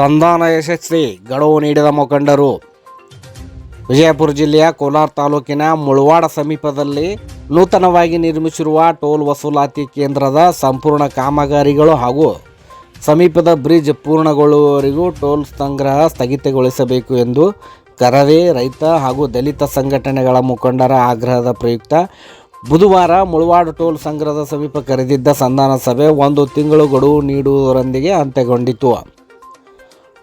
ಸಂಧಾನ ಯಶಸ್ವಿ ಗಡುವು ನೀಡಿದ ಮುಖಂಡರು. ವಿಜಯಪುರ ಜಿಲ್ಲೆಯ ಕೋಲಾರ ತಾಲೂಕಿನ ಮುಳವಾಡ ಸಮೀಪದಲ್ಲಿ ನೂತನವಾಗಿ ನಿರ್ಮಿಸಿರುವ ಟೋಲ್ ವಸೂಲಾತಿ ಕೇಂದ್ರದ ಸಂಪೂರ್ಣ ಕಾಮಗಾರಿಗಳು ಹಾಗೂ ಸಮೀಪದ ಬ್ರಿಡ್ಜ್ ಪೂರ್ಣಗೊಳ್ಳುವವರೆಗೂ ಟೋಲ್ ಸಂಗ್ರಹ ಸ್ಥಗಿತಗೊಳಿಸಬೇಕು ಎಂದು ಕರವೇ ರೈತ ಹಾಗೂ ದಲಿತ ಸಂಘಟನೆಗಳ ಮುಖಂಡರ ಆಗ್ರಹದ ಪ್ರಯುಕ್ತ ಬುಧವಾರ ಮುಳವಾಡ ಟೋಲ್ ಸಂಗ್ರಹದ ಸಮೀಪ ಕರೆದಿದ್ದ ಸಂಧಾನ ಸಭೆ ಒಂದು ತಿಂಗಳು ಗಡುವು ನೀಡುವುದರೊಂದಿಗೆ ಅಂತ್ಯಗೊಂಡಿತು.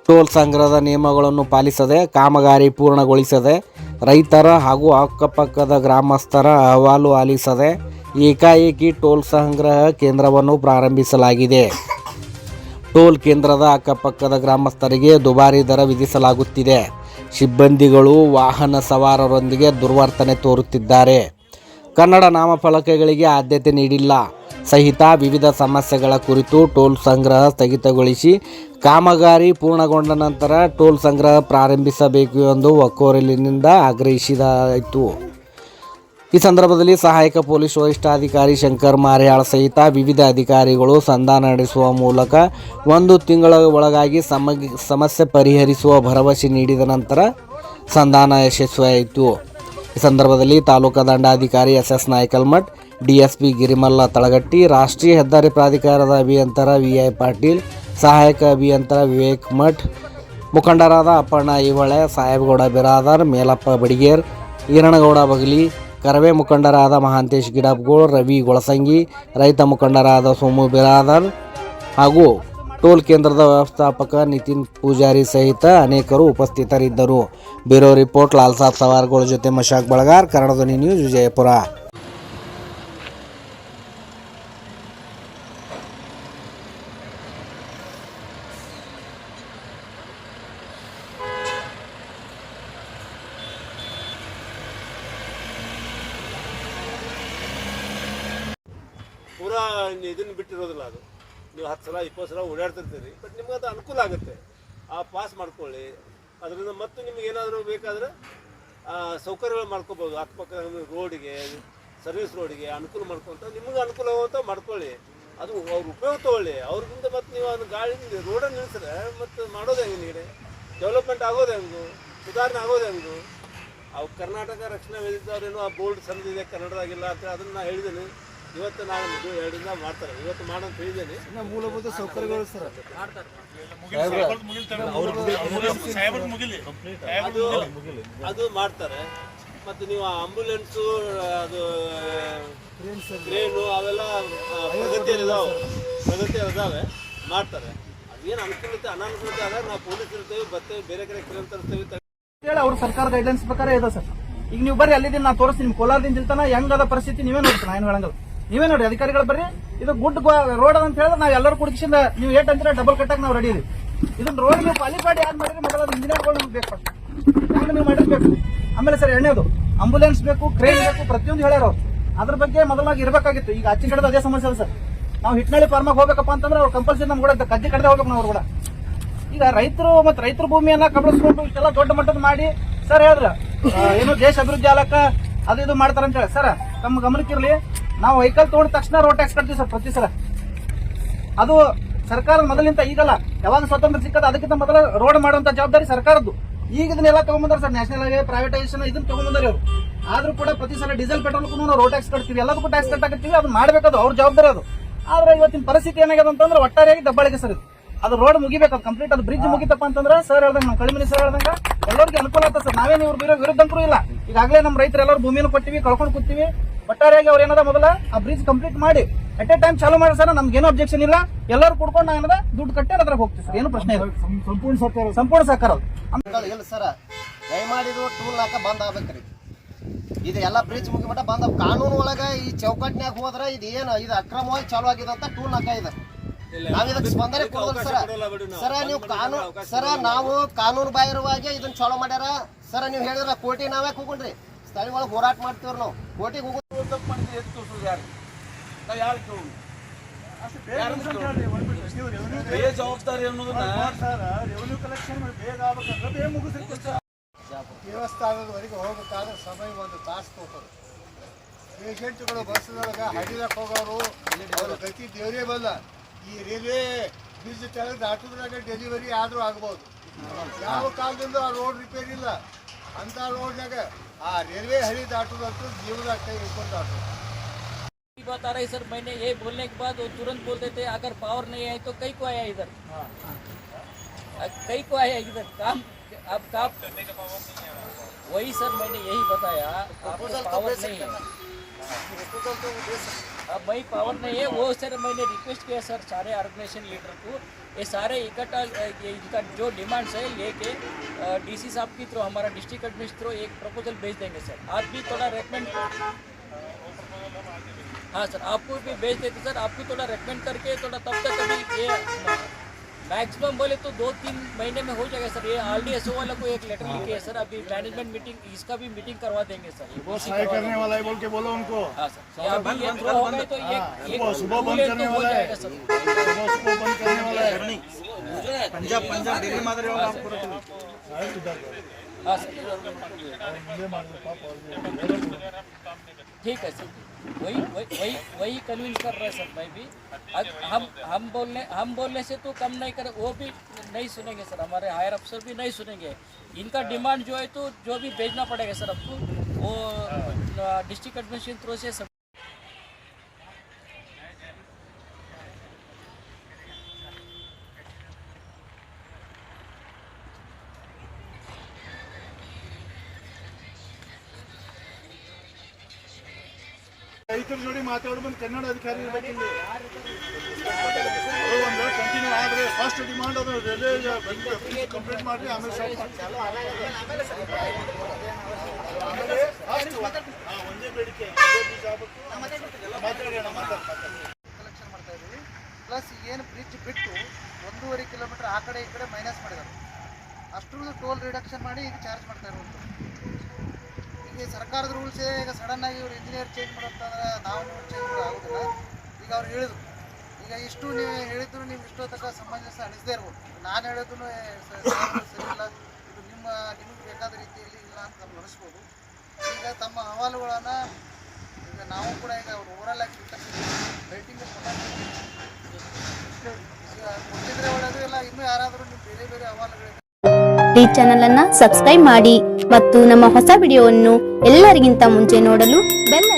ಟೋಲ್ ಸಂಗ್ರಹದ ನಿಯಮಗಳನ್ನು ಪಾಲಿಸದೆ, ಕಾಮಗಾರಿ ಪೂರ್ಣಗೊಳಿಸದೆ, ರೈತರ ಹಾಗೂ ಅಕ್ಕಪಕ್ಕದ ಗ್ರಾಮಸ್ಥರ ಅಹವಾಲು ಆಲಿಸದೆ ಏಕಾಏಕಿ ಟೋಲ್ ಸಂಗ್ರಹ ಕೇಂದ್ರವನ್ನು ಪ್ರಾರಂಭಿಸಲಾಗಿದೆ. ಟೋಲ್ ಕೇಂದ್ರದ ಅಕ್ಕಪಕ್ಕದ ಗ್ರಾಮಸ್ಥರಿಗೆ ದುಬಾರಿ ದರ ವಿಧಿಸಲಾಗುತ್ತಿದೆ. ಸಿಬ್ಬಂದಿಗಳು ವಾಹನ ಸವಾರರೊಂದಿಗೆ ದುರ್ವರ್ತನೆ ತೋರುತ್ತಿದ್ದಾರೆ. ಕನ್ನಡ ನಾಮಫಲಕಗಳಿಗೆ ಆದ್ಯತೆ ನೀಡಿಲ್ಲ. ಸಹಿತ ವಿವಿಧ ಸಮಸ್ಯೆಗಳ ಕುರಿತು ಟೋಲ್ ಸಂಗ್ರಹ ಸ್ಥಗಿತಗೊಳಿಸಿ ಕಾಮಗಾರಿ ಪೂರ್ಣಗೊಂಡ ನಂತರ ಟೋಲ್ ಸಂಗ್ರಹ ಪ್ರಾರಂಭಿಸಬೇಕು ಎಂದು ಒಕ್ಕೋರಲಿನಿಂದ ಆಗ್ರಹಿಸಿದಾಯಿತು. ಈ ಸಂದರ್ಭದಲ್ಲಿ ಸಹಾಯಕ ಪೊಲೀಸ್ ವರಿಷ್ಠಾಧಿಕಾರಿ ಶಂಕರ್ ಮಾರ್ಯಾಳ್ ಸಹಿತ ವಿವಿಧ ಅಧಿಕಾರಿಗಳು ಸಂಧಾನ ನಡೆಸುವ ಮೂಲಕ ಒಂದು ತಿಂಗಳ ಒಳಗಾಗಿ ಸಮಸ್ಯೆ ಪರಿಹರಿಸುವ ಭರವಸೆ ನೀಡಿದ ನಂತರ ಸಂಧಾನ ಯಶಸ್ವಿಯಾಯಿತು. ಈ ಸಂದರ್ಭದಲ್ಲಿ taluka ದಂಡಾಧಿಕಾರಿ S S Naikalmath DSP Girimalla Talagatti, ರಾಷ್ಟ್ರೀಯ ಹೆದ್ದಾರಿ ಪ್ರಾಧಿಕಾರದ ಅಭಿಯಂತರ ವಿ ಐ ಪಾಟೀಲ್, ಸಹಾಯಕ ಅಭಿಯಂತರ ವಿವೇಕ್ ಮಠ್, ಮುಖಂಡರಾದ ಅಪ್ಪಣ್ಣ ಇವಳೆ ಸಾಹೇಬಗೌಡ ಬಿರಾದರ್, ಮೇಲಪ್ಪ ಬಡಿಗೇರ್, ಈರಣಗೌಡ ಬಗಲಿ, ಕರವೇ ಮುಖಂಡರಾದ ಮಹಾಂತೇಶ್ ಗಿಡಪ್ಗೋಳ್, ರವಿ ಗೊಳಸಂಗಿ, ರೈತ ಮುಖಂಡರಾದ ಸೋಮು ಬಿರಾದರ್ ಹಾಗೂ ಟೋಲ್ ಕೇಂದ್ರದ ವ್ಯವಸ್ಥಾಪಕ ನಿತಿನ್ ಪೂಜಾರಿ ಸಹಿತ ಅನೇಕರು ಉಪಸ್ಥಿತರಿದ್ದರು. ಬ್ಯೂರೋ ರಿಪೋರ್ಟ್ ಲಾಲ್ ಸಾಬ್ ಸವಾರ್ಗಳ ಜೊತೆ ಮಶಾಕ್ ಬಳಗಾರ್, ಕನ್ನಡ ಧ್ವನಿ ನ್ಯೂಸ್, ವಿಜಯಪುರ. ಇದನ್ನು ಬಿಟ್ಟಿರೋದಿಲ್ಲ ಅದು. ನೀವು ಹತ್ತು ಸಲ, ಇಪ್ಪತ್ತು ಸಲ ಓಡಾಡ್ತಿರ್ತೀರಿ. ಬಟ್ ನಿಮ್ಗೆ ಅದು ಅನುಕೂಲ ಆಗುತ್ತೆ. ಆ ಪಾಸ್ ಮಾಡ್ಕೊಳ್ಳಿ. ಅದರಿಂದ ಮತ್ತು ನಿಮ್ಗೆ ಏನಾದರೂ ಬೇಕಾದರೆ ಸೌಕರ್ಯಗಳು ಮಾಡ್ಕೋಬೋದು. ಅಕ್ಕಪಕ್ಕ ರೋಡಿಗೆ ಸರ್ವಿಸ್ ರೋಡಿಗೆ ಅನುಕೂಲ ಮಾಡ್ಕೊಂತ ನಿಮ್ಗೆ ಅನುಕೂಲ ಮಾಡ್ಕೊಳ್ಳಿ. ಅದು ಅವ್ರ ಉಪಯೋಗ ತಗೊಳ್ಳಿ. ಅವ್ರಿಂದ ಮತ್ತು ನೀವು ಅದು ಗಾಳಿ ರೋಡನ್ನು ನಿಲ್ಲಿಸಿದ್ರೆ ಮತ್ತು ಮಾಡೋದು ಹೆಂಗೆ ನೀಡಿ? ಡೆವಲಪ್ಮೆಂಟ್ ಆಗೋದು ಹೆಂಗು? ಸುಧಾರಣೆ ಆಗೋದು ಹೆಂಗು? ಅವು ಕರ್ನಾಟಕ ರಕ್ಷಣಾ ವೇದಿಕೆಯವ್ರೇನೋ ಆ ಬೋರ್ಡ್ ಸಂದಿದೆ ಕನ್ನಡದಾಗಿಲ್ಲ ಅಂತ ಅದನ್ನು ನಾನು ಹೇಳಿದ್ದೀನಿ. ಇವತ್ತು ನಾನು ಇದು ಎರಡರಿಂದ ಮಾಡ್ತಾರೆ. ಇವತ್ತು ಮಾಡಂತ ಹೇಳಿದ್ದೀನಿ. ಮೂಲಭೂತ ಸೌಕರ್ಯಗಳು ಸರ್ ಅದು. ಅದು ಮಾಡ್ತಾರೆ. ಮತ್ತು ನೀವು ಆಂಬುಲೆನ್ಸು ಅದು ಕ್ರೇನು ಅವೆಲ್ಲ ಆ, ಪ್ರಗತಿಯಲ್ಲಿ ಇದಾವೆ. ಪ್ರಗತಿಯಲ್ಲಿ ಇದಾವೆ. ಮಾಡ್ತಾರೆ. ಅದೇನು ಅನುಕೂಲತೆ ಅನಾನುಕೂಲತೆ ಆದಾಗ ನಾವು ಪೊಲೀಸ್ ಇರ್ತೇವೆ ಬರ್ತೇವೆ ಬೇರೆ ಕಡೆ ಕಿರಣ್ ತರ್ತೇವೆ ಹೇಳಿ ಅವ್ರ ಸರ್ಕಾರ ಗೈಡ್ಲೈನ್ಸ್ ಪ್ರಕಾರ ಇದೆ ಸರ್. ಈಗ ನೀವು ಬರ್ರಿ ಅಲ್ಲಿದ್ದೀನಿ ನಾನು ತೋರಿಸ್ತೀನಿ. ನಿಮ್ ಕೋಲಾರದಿಂದ ಇಲ್ತಾನ ಹೆಂಗದ ಪರಿಸ್ಥಿತಿ ನೀವೇ ನೋಡ್ತೀನಿ ನಾನು ಹೇಳಂಗಲ್ಲ. ನೀವೇ ನೋಡಿ, ಅಧಿಕಾರಿಗಳು ಬರ್ರಿ. ಇದು ಗುಡ್ ರೋಡ್ ಅಂತ ಹೇಳಿದ್ರೆ ನಾವು ಎಲ್ಲರೂ ಕುಡಿಸಿಂದ ನೀವು ಏಟ್ ಅಂತೀರ ಡಬಲ್ ಕಟ್ಟಾಗಿ ನಾವು ರೆಡಿ ಇದನ್ನ ರೋಡ್ ನೀವು ಕ್ವಾಲಿಫೈಡ್ ಯಾರು ಮಾಡಿದ್ರೆ ಮೊದಲ ಇಂಜಿನಿಯರ್ಗಳು ನಮ್ಗೆ ಬೇಕು ನೀವು ಮಾಡಿರ್ಬೇಕು? ಆಮೇಲೆ ಸರ್ ಎಣ್ಣೆದು. ಆಂಬುಲೆನ್ಸ್ ಬೇಕು ಕ್ರೇನ್ ಬೇಕು, ಪ್ರತಿಯೊಂದು ಹೇಳ್ಯಾರ ಅದ್ರ ಬಗ್ಗೆ ಮೊದಲಾಗಿ ಇರಬೇಕಾಗಿತ್ತು. ಈಗ ಅಚ್ಚಿ ಕಡೆದ ಅದೇ ಸಮಸ್ಯೆ ಸರ್. ನಾವು ಹಿಟ್ನಳ್ಳಿ ಫಾರ್ಮಾಗ ಹೋಗ್ಬೇಕಪ್ಪ ಅಂತಂದ್ರೆ ಅವ್ರು ಕಂಪಲ್ಸರಿ ನಮ್ಗೆ ಕೂಡ ಕದ್ದಿ ಕಡೆ ಹೋಗ್ಬೇಕು ನಾವು ಕೂಡ. ಈಗ ರೈತರು ಮತ್ತೆ ರೈತರ ಭೂಮಿಯನ್ನ ಕಬಳಿಸ್ಕೊಂಡು ಇಷ್ಟೆಲ್ಲ ದೊಡ್ಡ ಮಟ್ಟದ ಮಾಡಿ, ಸರ್ ಹೇಳ್ರ ಏನು ದೇಶ ಅಭಿವೃದ್ಧಿ ಆಲಕ್ಕ ಅದು ಇದು ಮಾಡ್ತಾರಂತ ಹೇಳಿ. ಸರ್ ತಮ್ಮ ಗಮನಕ್ಕಿರ್ಲಿ ನಾವು ವೆಹಿಕಲ್ ತಗೊಂಡ ತಕ್ಷಣ ರೋಡ್ ಟ್ಯಾಕ್ಸ್ ಕಟ್ತೀವಿ ಸರ್, ಪ್ರತಿ ಸಲ. ಅದು ಸರ್ಕಾರ ಮೊದಲಿಂದ ಈಗಲ್ಲ. ಯಾವಾಗ ಸ್ವತಂತ್ರ ಸಿಕ್ಕದ ಅದಕ್ಕಿಂತ ಮೊದಲ ರೋಡ್ ಮಾಡುವಂತ ಜವಾಬ್ದಾರಿ ಸರ್ಕಾರದ್ದು. ಈಗ ಇದನ್ನೆಲ್ಲ ತಗೊಂಡ್ಬಂದ್ರೆ ಸರ್ ನ್ಯಾಷನಲ್ ಹೈವೇ ಪ್ರೈವೇಟೈಸೇಷನ್ ಇದನ್ನ ತಗೊಂಡ್ಬಂದ್ರೆ ಅವರು ಆದ್ರೂ ಕೂಡ ಪ್ರತಿ ಸಲ ಡೀಸೆಲ್ ಪೆಟ್ರೋಲ್ ನಾವು ರೋಡ್ ಟ್ಯಾಕ್ಸ್ ಕಟ್ತೀವಿ. ಎಲ್ಲದಕ್ಕೂ ಟ್ಯಾಕ್ಸ್ ಕಟ್ಟಾಕತ್ತೀವಿ ಅದು ಮಾಡಬೇಕದು, ಅವ್ರ ಜವಾಬ್ದಾರಿ ಅದು. ಆದ್ರೆ ಇವತ್ತಿನ ಪರಿಸ್ಥಿತಿ ಏನಾಗಿದೆ ಅಂತಂದ್ರೆ ಒಟ್ಟಾರೆಯಾಗಿ ದಬ್ಬಾಳಿಕೆ ಸರ್ ಅದು ರೋಡ್ ಮುಗಿಬೇಕು ಕಂಪ್ಲೀಟ್ ಅದು ಬ್ರಿಡ್ಜ್ ಮುಗಿತಪ್ಪ ಅಂತಂದ್ರೆ ಸರ್ ಹೇಳ್ದಂಗೆ ನಮ್ಮ ಕಳಿಮಿನಿ ಸರ್ ಹೇಳ್ದಂಗ ಎಲ್ಲರಿಗೂ ಅನುಕೂಲ ಆಗ್ತದೆ ಸರ್. ನಾವೇನು ಇವ್ರ ವಿರುದ್ಧ ಅಂತೂ ಇಲ್ಲ. ಈಗಾಗಲೇ ನಮ್ಮ ರೈತರು ಎಲ್ಲರೂ ಭೂಮಿಯನ್ನು ಕೊಟ್ಟಿವಿ, ಕಳ್ಕೊಂಡು ಕೂತೀವಿ. ಒಟ್ಟಾರೆಯಾಗಿ ಅವ್ರು ಏನದ ಮೊದಲ? ಆ ಬ್ರಿಡ್ಜ್ ಕಂಪ್ಲೀಟ್ ಮಾಡಿ ಅಟ್ ಎ ಟೈಮ್ ಚಾಲೂ ಮಾಡಿ ಸರ್ ನಮ್ಗೆ ಏನು ಅಬ್ಜೆಕ್ಷನ್ ಇಲ್ಲ. ಎಲ್ಲರೂ ಕುಡ್ಕೊಂಡು ನಾನು ಏನದ ದುಡ್ಡು ಕಟ್ಟಿ ಅದ್ರಾಗ ಹೋಗ್ತೀವಿ ಸರ್ ಏನು ಪ್ರಶ್ನೆ ಇಲ್ಲ. ಸಂಪೂರ್ಣ ಸರ್ಕಾರ ಸಂಪೂರ್ಣ ಸರ್ಕಾರ ಇಲ್ಲ ಸರ. ದಯಮಾಡಿದು ಟೂಲ್ ನಾಕ ಬಂದ್ ಆಗ್ಬೇಕ್ರಿ. ಇದು ಎಲ್ಲ ಬ್ರಿಡ್ಜ್ ಮುಗಿಮಟ ಬಂದ ಕಾನೂನು ಒಳಗ ಈ ಚೌಕಟ್ನ್ಯಾಗ ಹೋದ್ರ ಇದು ಏನು ಇದು ಅಕ್ರಮವಾಗಿ ಚಾಲೂ ಆಗಿದೆ ಅಂತ ಟೂಲ್ ಹಾಕ ಇದೆ. ನಾವ್ ಇದಕ್ಕೆ ಸ್ಪಂದನೆ ಕೊಡೋದು ಸರ. ಸರ ನೀವು ಕಾನೂನು ಸರ ನಾವು ಕಾನೂನು ಬಾಹಿರವಾಗಿ ಇದನ್ನ ಚಾಲೂ ಮಾಡ್ಯಾರ. ಸರ ನೀವು ಹೇಳಿದ್ರ ಕೋಟಿ ನಾವೇ ಹೋಗ್ರಿ ಸ್ಥಳೀಯ ಒಳಗೆ ಹೋರಾಟ ಮಾಡ್ತೀವ್ರಿ ನಾವು. ಕೋಟಿಗೆ ಹೋಗು ಜವಾಬ್ದಾರಿ ಅನ್ನೋದನ್ನ ದೇವಸ್ಥಾನದವರೆಗೆ ಹೋಗ್ಬೇಕಾದ್ರೆ ಸಮಯ ಒಂದು ತಾಸು ತಗೋತದೆ ಪೇಷಂಟ್ಗಳು ಬಸ್ನೊಳಗೆ ಹಡಿಲಕ್ಕೆ ಹೋಗೋರು ಅವರು ಗತಿ ದೇವರೇ ಬಲ್ಲ ಈ ರೈಲ್ವೆ ಬ್ರಿಡ್ಜ್ ತೆಗೆದು ದಾಟುದ್ರಾಗ ಡೆಲಿವರಿ ಆದರೂ ಆಗ್ಬೋದು. ಯಾವ ಕಾಲದಿಂದ ಆ ರೋಡ್ ರಿಪೇರಿ ಇಲ್ಲ. ಅಂತ ರೋಡ್ನಾಗ ಆ ರೈಲ್ವೆ ಹಳಿ ದಾಟುದಂತೂ ಜೀವನ ಕೈ ಹಿಡ್ಕೊಂಡು ದಾಟು की बात आ रही सर मैंने ये बोलने के बाद वो तुरंत बोल देते अगर पावर नहीं है तो कई को आया इधर अ, कई को आया इधर काम अब काम वही सर मैंने यही बताया आपको पावर नहीं है अब मई पावर नहीं है, वो सर मैंने रिक्वेस्ट किया सर सारे ऑर्गेनाइजेशन लीडर को। ये सारे इकट्ठा इनका जो डिमांड्स है लेके डीसी साहब की थ्रू हमारा डिस्ट्रिक्ट एडमिनिस्ट्रेटर थ्रो एक प्रपोजल भेज देंगे सर। आप भी थोड़ा रेकमेंड हाँ सर, आपको भी भेज देते सर। आपको थोड़ा रेकमेंड करके थोड़ा तब तक अभी ये मैक्सिमम बोले तो दो तीन महीने में हो जाएगा सर। ये आर डी एस ओ वाला को एक लेटर लिखे है सर। अभी मैनेजमेंट मीटिंग इसका भी मीटिंग करवा देंगे सर। वो सही करने वाला है बोल के बोलो उनको। हाँ सर। तो ये हाँ, तो सुबह बंद करने वाला है। सुबह बंद करने वाला है। पंजाब पंजाब दिल्ली वाला ठीक है सर। वही वही वही कन्विंस कर रहे हैं सर मैं भी। हम हम बोलने हम बोलने से तो कम नहीं कर वो भी नहीं सुनेंगे सर। हमारे हायर अफसर भी नहीं सुनेंगे। इनका डिमांड जो है तो जो भी भेजना पड़ेगा सर आपको वो डिस्ट्रिक्ट एडमिनिस्ट्रेशन थ्रू से ರೈತರ ಜೋಡಿ ಮಾತಾಡ್ಬಂದು ಕನ್ನಡ ಅಧಿಕಾರಿ ಇರ್ಬೇಕಿಲ್ಲ. ಒಂದು ಕಂಟಿನ್ಯೂ ಆದ್ರೆ ಫಸ್ಟ್ ಡಿಮಾಂಡ್ ಅದು ರೈಲ್ವೆ ಕಂಪ್ಲೀಟ್ ಮಾಡಿ ಆಮೇಲೆ ಒಂದೇ ಬೇಡಿಕೆ ಕಲೆಕ್ಷನ್ ಮಾಡ್ತಾ ಪ್ಲಸ್ ಏನು ಬ್ರಿಡ್ಜ್ ಬಿಟ್ಟು ಒಂದೂವರೆ ಕಿಲೋಮೀಟರ್ ಆ ಕಡೆ ಈ ಕಡೆ ಮೈನಸ್ ಮಾಡಿದ್ದಾರೆ. ಅಷ್ಟು ಟೋಲ್ ರಿಡಕ್ಷನ್ ಮಾಡಿ ಈಗ ಚಾರ್ಜ್ ಮಾಡ್ತಾ ಈಗ ಈ ಸರ್ಕಾರದ ರೂಲ್ಸ್ ಈಗ ಸಡನ್ ಆಗಿ ಇವ್ರು ಇಂಜಿನಿಯರ್ ಚೇಂಜ್ ಮಾಡೋದಂದ್ರೆ ನಾವು ಚೇಂಜ್ ಆಗೋದಿಲ್ಲ. ಈಗ ಅವ್ರು ಹೇಳಿದ್ರು. ಈಗ ಇಷ್ಟು ನೀವು ಹೇಳಿದ್ರು ನೀವು ಇಷ್ಟೋ ತಕ್ಕ ಸಮಂಜಸ ಅನಿಸದೇ ಇರ್ಬೋದು. ನಾನು ಹೇಳಿದ್ರು ಸರಿ ಇದು ನಿಮ್ಮ, ನಿಮಗೆ ಬೇಕಾದ ರೀತಿಯಲ್ಲಿ ಇಲ್ಲ ಅಂತ ನಮ್ಗೆ ಈಗ ತಮ್ಮ ಅಹವಾಲುಗಳನ್ನು ಈಗ ನಾವು ಕೂಡ ಈಗ ಅವ್ರು ಓವರಾಲ್ ಆಗಿ ಬೆಲ್ಟಿಂಗ್ ಈಗ ಕೊಟ್ಟಿದ್ರೆ ಒಳ್ಳೆಯದು ಇಲ್ಲ ಇನ್ನೂ ಯಾರಾದರೂ ನೀವು ಬೇರೆ ಬೇರೆ ಅಹವಾಲುಗಳಿದೆ ಈ ಚಾನಲನ್ನು ಸಬ್ಸ್ಕ್ರೈಬ್ ಮಾಡಿ. ಮತ್ತು ನಮ್ಮ ಹೊಸ ವಿಡಿಯೋವನ್ನು ಎಲ್ಲರಿಗಿಂತ ಮುಂಚೆ ನೋಡಲು ಬೆಲ್